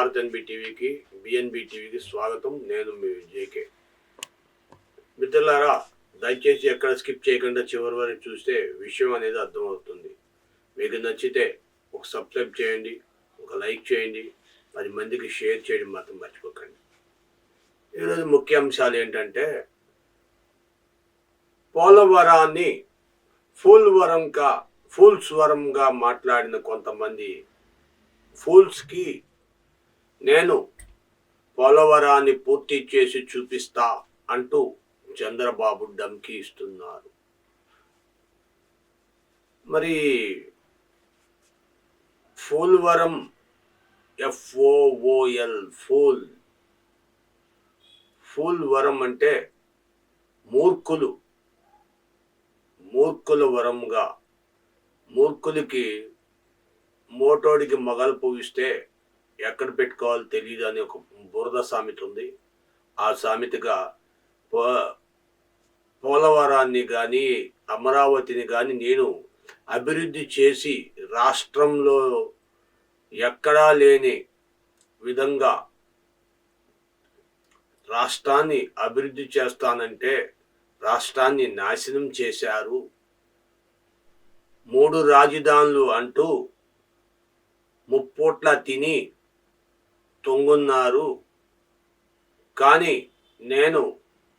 Bharat NB టీవీకి BNB టీవీకి స్వాగతం. నేను మీ జేకే. మిత్రులారా దయచేసి ఎక్కడ స్కిప్ చేయకుండా చివరి వరకు చూస్తే విషయం అనేది అర్థమవుతుంది. మీకు నచ్చితే ఒక సబ్స్క్రైబ్ చేయండి ఒక లైక్ చేయండి పది మందికి షేర్ చేయడం మాత్రం మర్చిపోకండి. ఈరోజు ముఖ్య అంశాలు ఏంటంటే పోలవరాన్ని ఫుల్ వరంగా మాట్లాడిన కొంతమంది ఫూల్స్కి నేను పోలవరాన్ని పూర్తి చేసి చూపిస్తా అంటూ చంద్రబాబు డంకి ఇస్తున్నారు. మరి ఫూల్వరం ఎఫ్ఓఓఎల్ ఫూల్ ఫూల్ వరం అంటే మూర్ఖులు మూర్ఖుల వరంగా మూర్ఖులకి మోటోడికి మగలు పూవిస్తే ఎక్కడ పెట్టుకోవాలో తెలియదు అని ఒక బురద సామెత ఉంది. ఆ సామెతగా పో పోలవరాన్ని కానీ అమరావతిని కానీ నేను అభివృద్ధి చేసి రాష్ట్రంలో ఎక్కడా లేని విధంగా రాష్ట్రాన్ని అభివృద్ధి చేస్తానంటే రాష్ట్రాన్ని నాశనం చేశారు. మూడు రాజధానులు అంటూ ముప్పూట్ల తిని తొంగున్నారు. కానీ నేను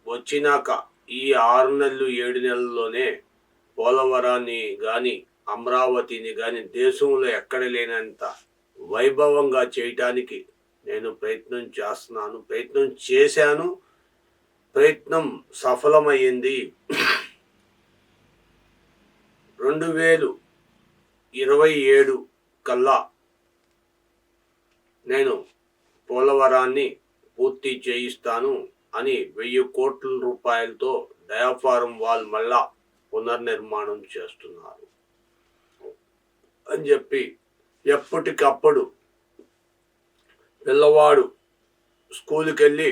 వచ్చినాక ఈ ఆరు నెలలు ఏడు నెలల్లోనే పోలవరాన్ని కానీ అమరావతిని కానీ దేశంలో ఎక్కడ లేనంత వైభవంగా చేయటానికి నేను ప్రయత్నం చేస్తున్నాను ప్రయత్నం చేశాను. ప్రయత్నం సఫలమయ్యింది రెండు వేలు ఇరవై ఏడు కల్లా నేను పోలవరాన్ని పూర్తి చేయిస్తాను అని వెయ్యి కోట్ల రూపాయలతో డయాఫారం వాల్ మళ్ళా పునర్నిర్మాణం చేస్తున్నారు. అని చెప్పి ఎప్పటికప్పుడు పిల్లవాడు స్కూల్కి వెళ్ళి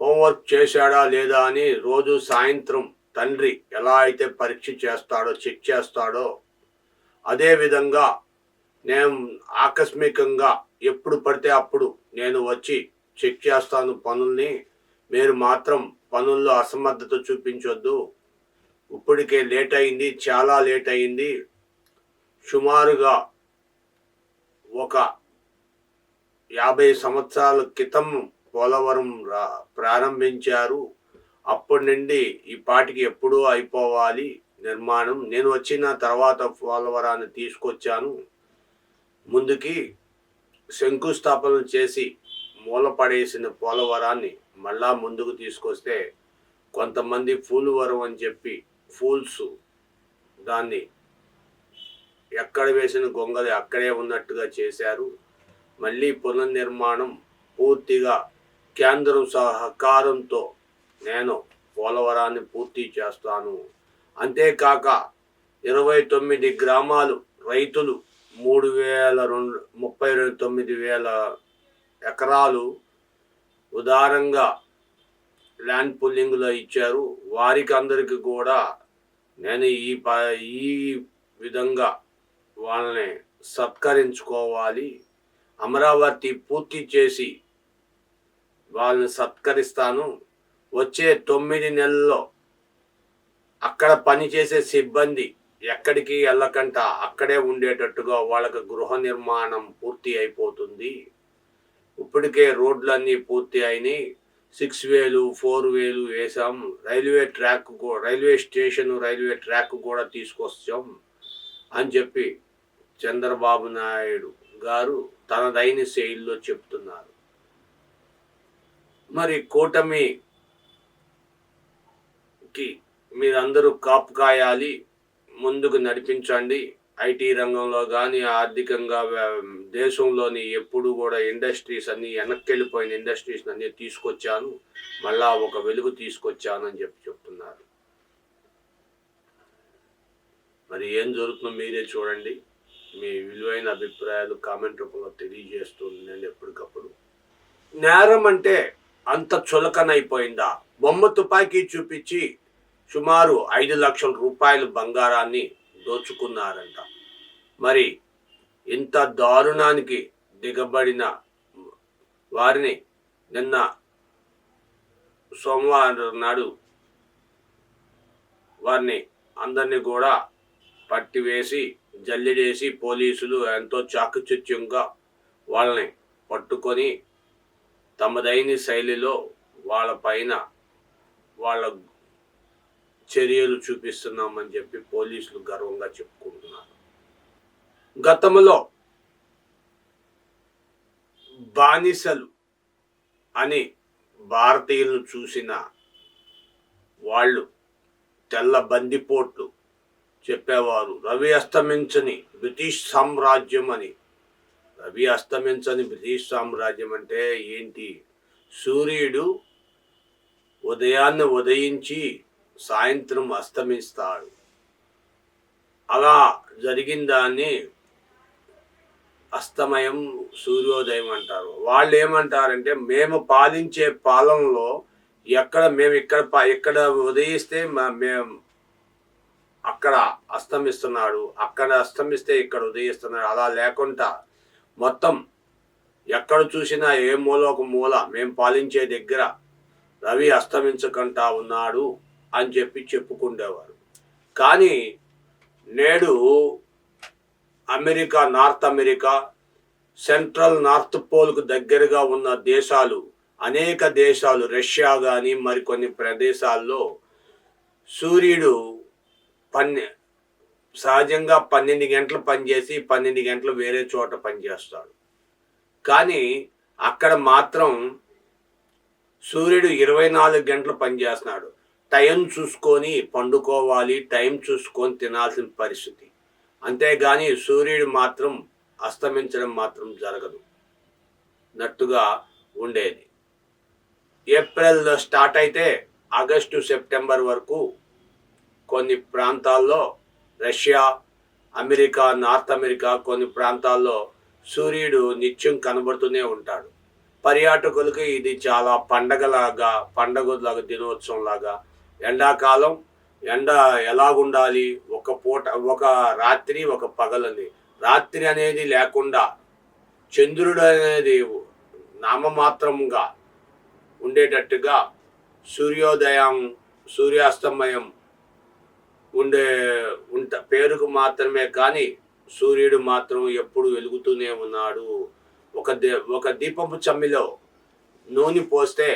హోంవర్క్ చేశాడా లేదా అని రోజు సాయంత్రం తండ్రి ఎలా అయితే పరీక్ష చేస్తాడో చెక్ చేస్తాడో అదేవిధంగా నేను ఆకస్మికంగా ఎప్పుడు పడితే అప్పుడు నేను వచ్చి చెక్ చేస్తాను పనుల్ని. మీరు మాత్రం పనుల్లో అసమర్థత చూపించొద్దు. ఇప్పటికే లేట్ అయింది చాలా లేట్ అయింది. సుమారుగా ఒక యాభై సంవత్సరాల క్రితం పోలవరం రా ప్రారంభించారు. అప్పటి నుండి ఈ పాటికి ఎప్పుడూ అయిపోవాలి నిర్మాణం. నేను వచ్చిన తర్వాత పోలవరాన్ని తీసుకొచ్చాను. ముందుకి శంకుస్థాపన చేసి మూలపడేసిన పోలవరాన్ని మళ్ళా ముందుకు తీసుకొస్తే కొంతమంది ఫూలువరం అని చెప్పి ఫూల్స్ దాన్ని ఎక్కడ వేసిన గొంగలి అక్కడే ఉన్నట్టుగా చేశారు. మళ్ళీ పునర్నిర్మాణం పూర్తిగా కేంద్రం సహకారంతో నేను పోలవరాన్ని పూర్తి చేస్తాను. అంతేకాక ఇరవై తొమ్మిది గ్రామాలు రైతులు మూడు వేల రెండు ముప్పై రెండు తొమ్మిది వేల ఎకరాలు ఉదారంగా ల్యాండ్ పుల్లింగ్లో ఇచ్చారు. వారికి అందరికీ కూడా నేను ఈ ప ఈ విధంగా వాళ్ళని సత్కరించుకోవాలి. అమరావతి పూర్తి చేసి వాళ్ళని సత్కరిస్తాను. వచ్చే తొమ్మిది నెలల్లో అక్కడ పనిచేసే సిబ్బంది ఎక్కడికి వెళ్ళకంట అక్కడే ఉండేటట్టుగా వాళ్ళకి గృహ నిర్మాణం పూర్తి అయిపోతుంది. ఇప్పటికే రోడ్లన్నీ పూర్తి అయినాయి. సిక్స్ వేలు ఫోర్ వేలు వేసాం railway track railway station railway track కూడా తీసుకొచ్చాం అని చెప్పి చంద్రబాబు నాయుడు గారు తనదైన శైలిలో చెప్తున్నారు. మరి కూటమికి మీరందరూ కాపు కాయాలి. ముందుకు నడిపించండి. ఐటీ రంగంలో కానీ ఆర్థికంగా దేశంలోని ఎప్పుడు కూడా ఇండస్ట్రీస్ అన్ని వెనక్కి వెళ్ళిపోయిన ఇండస్ట్రీస్ అన్ని తీసుకొచ్చాను. మళ్ళా ఒక వెలుగు తీసుకొచ్చాను అని చెప్పి చెప్తున్నారు. మరి ఏం జరుగుతుందో మీరే చూడండి. మీ విలువైన అభిప్రాయాలు కామెంట్ రూపంలో తెలియజేస్తుండండి ఎప్పటికప్పుడు. నేరం అంటే అంత చులకనైపోయిందా? బొమ్మ తుపాకీ చూపించి సుమారు ఐదు లక్షల రూపాయల బంగారాన్ని దోచుకున్నారంట. మరి ఇంత దారుణానికి దిగబడిన వారిని నిన్న సోమవారం నాడు వారిని అందరినీ కూడా పట్టివేసి జల్లిడేసి పోలీసులు ఎంతో చాకచక్యంగా వాళ్ళని పట్టుకొని తమదైన శైలిలో వాళ్ళ పైన వాళ్ళ చర్యలు చూపిస్తున్నామని చెప్పి పోలీసులు గర్వంగా చెప్పుకుంటున్నారు. గతంలో బానిసలు అని భారతీయులను చూసిన వాళ్ళు తెల్ల బందిపోట్లు చెప్పేవారు. రవి అస్తమించని బ్రిటిష్ సామ్రాజ్యం అని. రవి అస్తమించని బ్రిటిష్ సామ్రాజ్యం అంటే ఏంటి? సూర్యుడు ఉదయాన్నే ఉదయించి సాయంత్రం అస్తమిస్తాడు. అలా జరిగిన దాన్ని అస్తమయం సూర్యోదయం అంటారు. వాళ్ళు ఏమంటారంటే మేము పాలించే పాలనలో ఎక్కడ మేము ఇక్కడ ఇక్కడ ఉదయిస్తే మేము అక్కడ అస్తమిస్తున్నాడు. అక్కడ అస్తమిస్తే ఇక్కడ ఉదయిస్తున్నాడు. అలా లేకుండా మొత్తం ఎక్కడ చూసినా ఏ మూల ఒక మూల మేము పాలించే దగ్గర రవి అస్తమించకుండా ఉన్నాడు. అని చెప్పి చెప్పుకుండేవారు. కానీ నేడు America North America Central North పోల్కు దగ్గరగా ఉన్న దేశాలు అనేక దేశాలు రష్యా కానీ మరికొన్ని ప్రదేశాల్లో సూర్యుడు పన్నె సహజంగా పన్నెండు గంటలు పనిచేసి పన్నెండు గంటలు వేరే చోట పనిచేస్తాడు. కానీ అక్కడ మాత్రం సూర్యుడు ఇరవై నాలుగు గంటలు పనిచేస్తున్నాడు. టైం చూసుకొని పండుకోవాలి టైం చూసుకొని తినాల్సిన పరిస్థితి. అంతేగాని సూర్యుడు మాత్రం అస్తమించడం మాత్రం జరగదు. నట్టుగా ఉండేది. ఏప్రిల్లో స్టార్ట్ అయితే ఆగస్టు సెప్టెంబర్ వరకు కొన్ని ప్రాంతాల్లో రష్యా అమెరికా నార్త్ అమెరికా కొన్ని ప్రాంతాల్లో సూర్యుడు నిత్యం కనబడుతూనే ఉంటాడు. పర్యాటకులకి ఇది చాలా పండగలాగా పండగలాగా దినోత్సవం లాగా ఎండాకాలం ఎండ ఎలాగుండాలి? ఒక పూట ఒక రాత్రి ఒక పగలని రాత్రి అనేది లేకుండా చంద్రుడు అనేది నామమాత్రంగా ఉండేటట్టుగా సూర్యోదయం సూర్యాస్తమయం ఉండే ఉంట పేరుకు మాత్రమే కానీ సూర్యుడు మాత్రం ఎప్పుడు వెలుగుతూనే ఉన్నాడు. ఒక దే ఒక దీపపు చమ్మిలో నూనె పోస్తే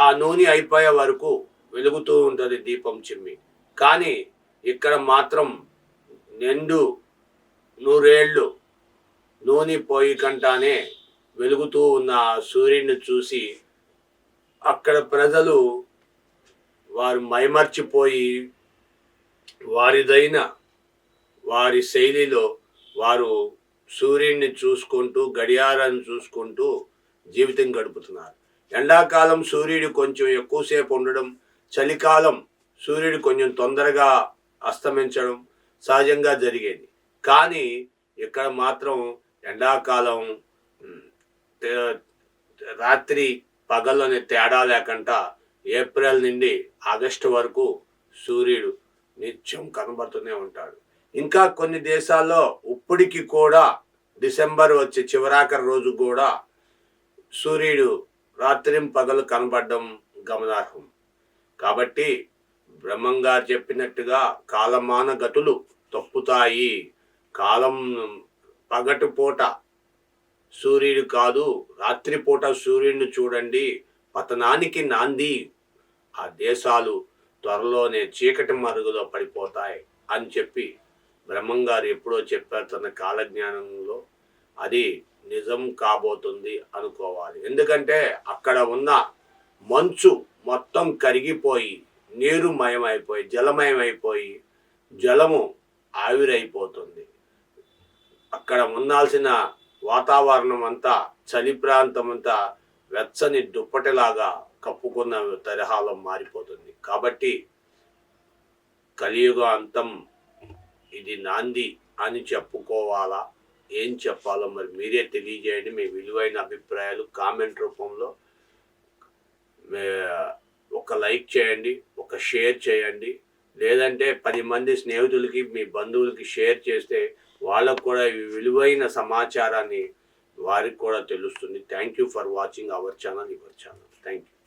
ఆ నూనె అయిపోయే వరకు వెలుగుతూ ఉంటుంది దీపం చిమ్మి. కానీ ఇక్కడ మాత్రం నిండు నూరేళ్ళు నూనె పోయి కంటానే వెలుగుతూ ఉన్న ఆ సూర్యుడిని చూసి అక్కడ ప్రజలు వారు మైమర్చిపోయి వారిదైన వారి శైలిలో వారు సూర్యుడిని చూసుకుంటూ గడియారాన్ని చూసుకుంటూ జీవితం గడుపుతున్నారు. ఎండాకాలం సూర్యుడు కొంచెం ఎక్కువసేపు ఉండడం చలికాలం సూర్యుడు కొంచెం తొందరగా అస్తమించడం సహజంగా జరిగేది. కానీ ఇక్కడ మాత్రం ఎండాకాలం రాత్రి పగల్లోనే తేడా లేకుండా ఏప్రిల్ నుండి ఆగస్టు వరకు సూర్యుడు నిత్యం కనబడుతూనే ఉంటాడు. ఇంకా కొన్ని దేశాల్లో ఇప్పటికి కూడా డిసెంబర్ వచ్చే చివరాఖరి రోజు కూడా సూర్యుడు రాత్రిం పగలు కనబడడం గమనార్హం. కాబట్టి బ్రహ్మంగారు చెప్పినట్టుగా కాలమాన గతులు తప్పుతాయి. కాలం పగటి పూట సూర్యుడు కాదు రాత్రిపూట సూర్యుడిని చూడండి. పతనానికి నాంది. ఆ దేశాలు త్వరలోనే చీకటి మరుగులో పడిపోతాయి అని చెప్పి బ్రహ్మంగారు ఎప్పుడో చెప్పారు తన కాలజ్ఞానంలో. అది నిజం కాబోతుంది అనుకోవాలి. ఎందుకంటే అక్కడ ఉన్న మంచు మొత్తం కరిగిపోయి నీరు మయమైపోయి జలమయమైపోయి జలము ఆవిరైపోతుంది. అక్కడ ఉండాల్సిన వాతావరణం అంతా చలి ప్రాంతం అంతా వెచ్చని దుప్పటిలాగా కప్పుకున్న తరహాలో మారిపోతుంది. కాబట్టి కలియుగ అంతం ఇది నాంది అని చెప్పుకోవాలా? ఏం చెప్పాలో మరి మీరే తెలియజేయండి. మీ విలువైన అభిప్రాయాలు కామెంట్ రూపంలో ఒక లైక్ చేయండి ఒక షేర్ చేయండి. లేదంటే పది మంది స్నేహితులకి మీ బంధువులకి షేర్ చేస్తే వాళ్ళకు కూడా ఈ విలువైన సమాచారాన్ని వారికి కూడా తెలుస్తుంది. Thank you for watching our channel your channel thank you